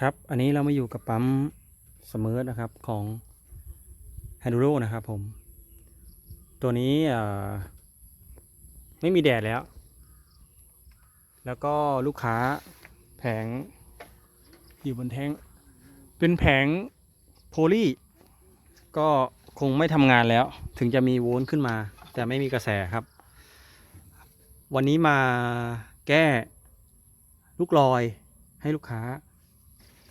ครับ อันนี้เรามาอยู่กับปั๊มเสมอนะครับของไฮดูโรนะครับผม ตัวนี้ไม่มีแดดแล้ว แล้วก็ลูกค้าแผงอยู่บนแท่งเป็นแผงโพลีก็คงไม่ทำงานแล้ว ถึงจะมีโวลต์ขึ้นมา แต่ไม่มีกระแสครับ วันนี้มาแก้ลูกลอยให้ลูกค้า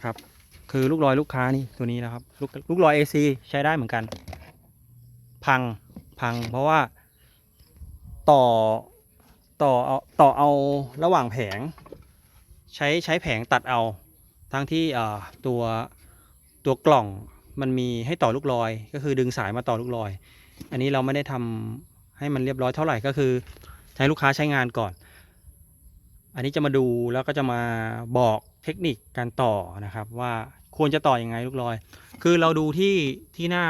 ครับ คือลูกลอยลูกค้านี่ตัวนี้นะครับ ลูกลูกลอย AC ใช้ได้เหมือนกัน พังพัง เพราะว่า ต่อต่อเอาต่อเอาระหว่างแผง ใช้ใช้แผงตัดเอา ทั้งที่ตัวตัวกล่องมันมีให้ต่อลูกลอย ก็คือดึงสายมาต่อลูกลอย อันนี้เราไม่ได้ทำให้มันเรียบร้อยเท่าไหร่ก็คือ ใช้ลูกค้าใช้งานก่อน อันนี้จะมาดูแล้วก็จะมาบอกเทคนิคการต่อนะครับ ว่าควรจะต่ออยังไงลูกลอย คือเราดูที่ที่หน้า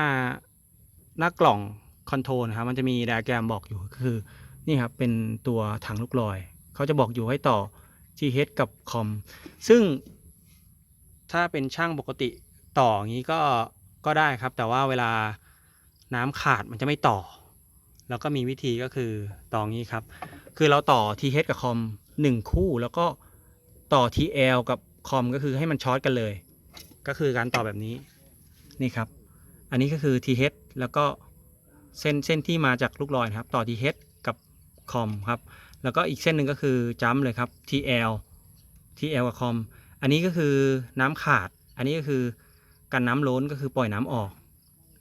หน้ากล่องคอนโทรลนะครับมันจะมีไดอะแกรมบอกอยู่คือนี่ครับเป็นตัวถังลูกลอย เขาจะบอกอยู่ให้ต่อ GH กับคอมซึ่งถ้าเป็นช่างปกติต่ออย่างนี้ก็ก็ได้ครับ แต่ว่าเวลาน้ำขาดมันจะไม่ต่อ แล้วก็มีวิธีก็คือต่องี้ครับ คือเราต่อ TH กับคอม หนึ่งคู่แล้วก็ต่อ TL กับคอมก็คือให้มันช็อตกันเลย ก็คือการต่อแบบนี้นี่ครับ อันนี้ก็คือ TH แล้วก็เส้นเส้นที่มาจากลูกลอยครับ ต่อ TH กับคอมครับ แล้วก็อีกเส้นหนึ่งก็คือจัมเลยครับ TL TL กับคอมอันนี้ก็คือน้ำขาด อันนี้ก็คือการน้ำล้นก็คือปล่อยน้ำออก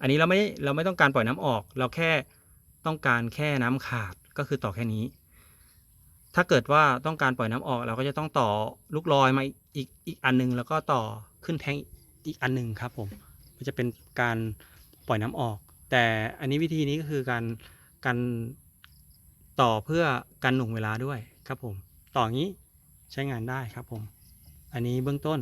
อันนี้เราไม่เราไม่ต้องการปล่อยน้ำออก เราแค่ต้องการแค่น้ำขาดก็คือต่อแค่นี้ ถ้าเกิดว่าต้องการปล่อยน้ำออก เราก็จะต้องต่อลูกลอยมาอีกอีกอันหนึง แล้วก็ต่อขึ้นแทงอีกอันหนึงครับผมมันจะเป็นการปล่อยน้ำออก แต่อันนี้วิธีนี้ก็คือการการต่อเพื่อการหน่วงเวลาด้วยครับผม ต่ออย่างนี้ใช้งานได้ครับผม อันนี้เบื้องต้น